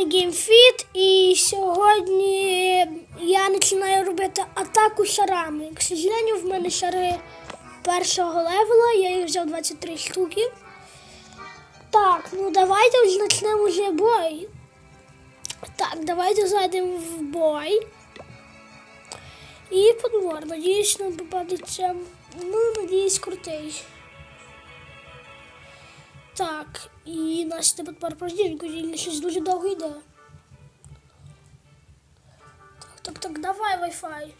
вами GameFit і сьогодні я починаю робити атаку шарами. К сожалению, в мене шари першого левела, я їх взяв 23 штуки. Так, ну давайте почнемо вже бой. Так, давайте зайдемо в бой. І подбор. Надіюсь, нам попадеться. Ну, надіюсь, крутий. Так, і наші тепер порожденьку дільні щось дуже довго йде. Так, так, так, давай Wi-Fi.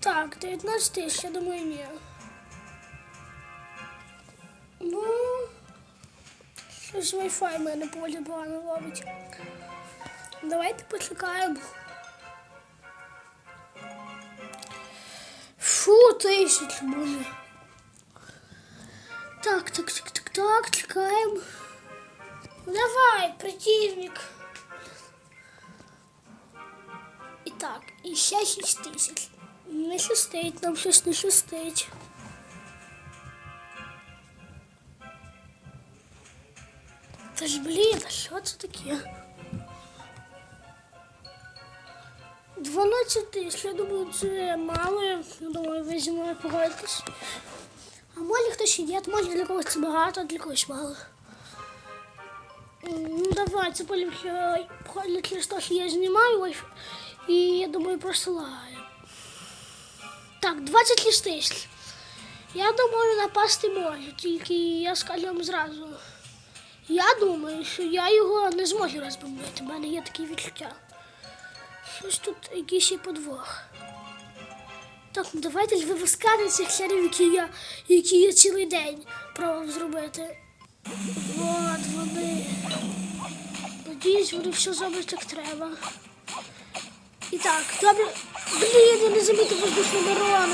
Так, 19 тисяч, я думаю, ні. Ну, щось Wi-Fi мене поволі погано ловить. Давайте почекаємо. Фу, тисяч буде. Так, так, так, так, так, чекаємо. Давай, противник. І так, і ще 6 тисяч. Не шестить, нам щось не шестить. Та ж блін, а що це таке? 12 тисяч, я думаю, це мало. Я думаю, ви зі мною. А може хтось і ні, може для когось багато, для когось мало. Ну давай, це те, що я знімаю і я думаю, просто лагаю. Так, 26 тисяч. Я думаю, напасти можу, тільки я скажу вам зразу. Я думаю, що я його не зможу розбомбити. У мене є такі відчуття. Щось тут якийсь є подвох. Так, ну давайте ж вивискати цих шарів, які я, які я цілий день пробував зробити. От вони. Надіюсь, вони все зроблять як треба. І так, добре. Блін, я не замітив воздушну. Блін.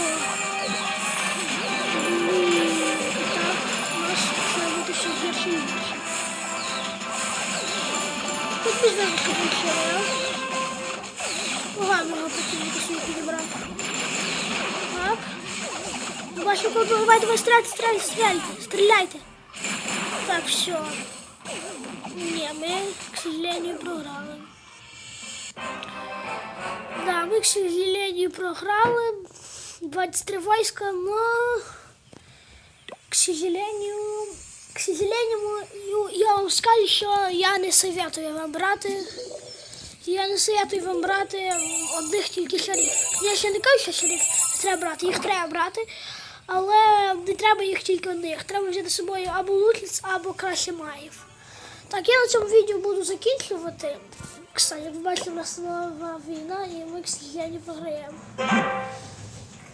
І так, у нас ще гірше і гірше. Тут без нас що Ладно, його противника собі підібрав. Так. Бачу, давай, давай, стріляйте, стріляйте, стріляйте, стріляйте. Так, все. Не, мы, к сожалению, програли. Да, мы, к сожалению, програли. 23 войска, но, к сожалению, к сожалению, ю- я вам скажу, що я не советую вам брати. Я не советую вам брати одних тільки шарів. Я ще не кажу, що шарів не Треба брати, їх треба брати, але не треба їх тільки одних. Треба взяти з собою або лутліц, або краще маїв. Так, я на цьому відео буду закінчувати. Кстати, як ви бачите, у нас нова війна і ми, к сожалению, програємо.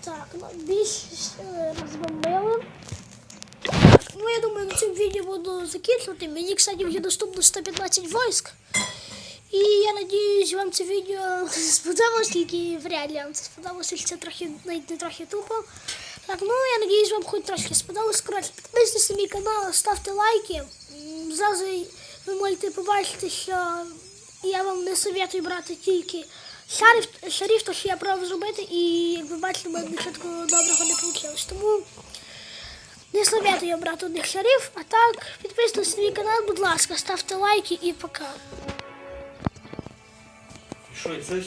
Так, ну більшість е, розбомбили. Ну я думаю, на цьому відео буду закінчувати. Мені, кстати, вже доступно 115 військ. І я надіюсь, вам це відео сподобалось, тільки вряд ли вам це сподобалося, це трохи навіть не трохи тупо. Так, ну я надіюсь, вам хоч трошки сподобалось. Коротше, підписуйтесь на мій канал, ставте лайки. Зразу ви можете побачити, що я вам не советую брати тільки шарів, шарів, то що я пробував зробити, і як ви бачите, в мене нічого доброго не вийшло. Тому не советую брати одних шарів, а так, підписуйтесь на мій канал, будь ласка, ставте лайки і пока. Що, це